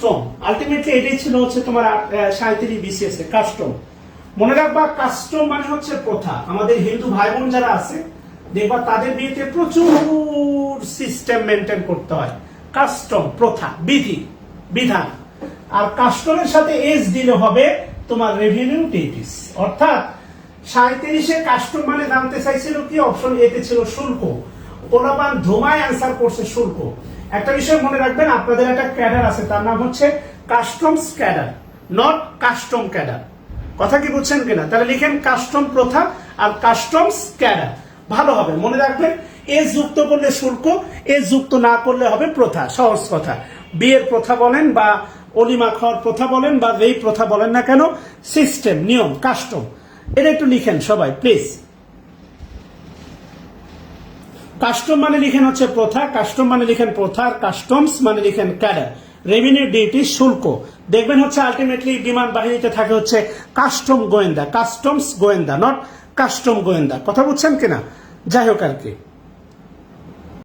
Custom. Ultimately এটাই ছিল হচ্ছে তোমার সাঁত্রিশ বিসিএস এ কাস্টম। মনে রাখবা, কাস্টম মানে হচ্ছে প্রথা। আমাদের হিন্দু ভাই বোন যারা আছে, দেখবা তাদের বিয়েতে প্রচুর সিস্টেম মেনটেন করতে হয়। কাস্টম, প্রথা, বিধি, বিধান। আর কাস্টমের সাথে এজ দিলে হবে তোমার রেভিনিউ ডিউটিস অর্থাৎ সাঁত্রিশে কাস্টম মানে জানতে চাইছিল কি? অপশন এতে ছিল শুল্ক। পোলাপান ধোমায় অ্যান্সার করছে শুল্ক। একটা বিষয় মনে রাখবেন, আপনাদের একটা ক্যাডার আছে, তার নাম হচ্ছে customs cadre not custom cadre. কথা কি বুঝছেন কিনা? তাহলে লিখেন কাস্টম প্রথা আর কাস্টমস ক্যাডার। ভালো হবে, মনে রাখবেন, এ যুক্ত করলে শুল্ক, এ যুক্ত না করলে হবে প্রথা, সহজ কথা। বিয়ের প্রথা বলেন বা অলিমা খাওয়ার প্রথা বলেন বা যেই প্রথা বলেন না কেন সিস্টেম নিয়ম কাস্টম এটা একটু লিখেন সবাই প্লিজ কাস্টম মানে লিখেন হচ্ছে প্রথা কাস্টম মানে লিখেন প্রথা কাস্টমস মানে লিখেন ক্যাডার রেভিনিউ ডিউটি শুল্ক। দেখবেন হচ্ছে আলটিমেটলি বিমান বাহিনীতে থাকে হচ্ছে কাস্টম গোয়েন্দা কাস্টমস গোয়েন্দা নট কাস্টম গোয়েন্দা। কথা বুঝছেন কিনা? যাই হোক আর কি।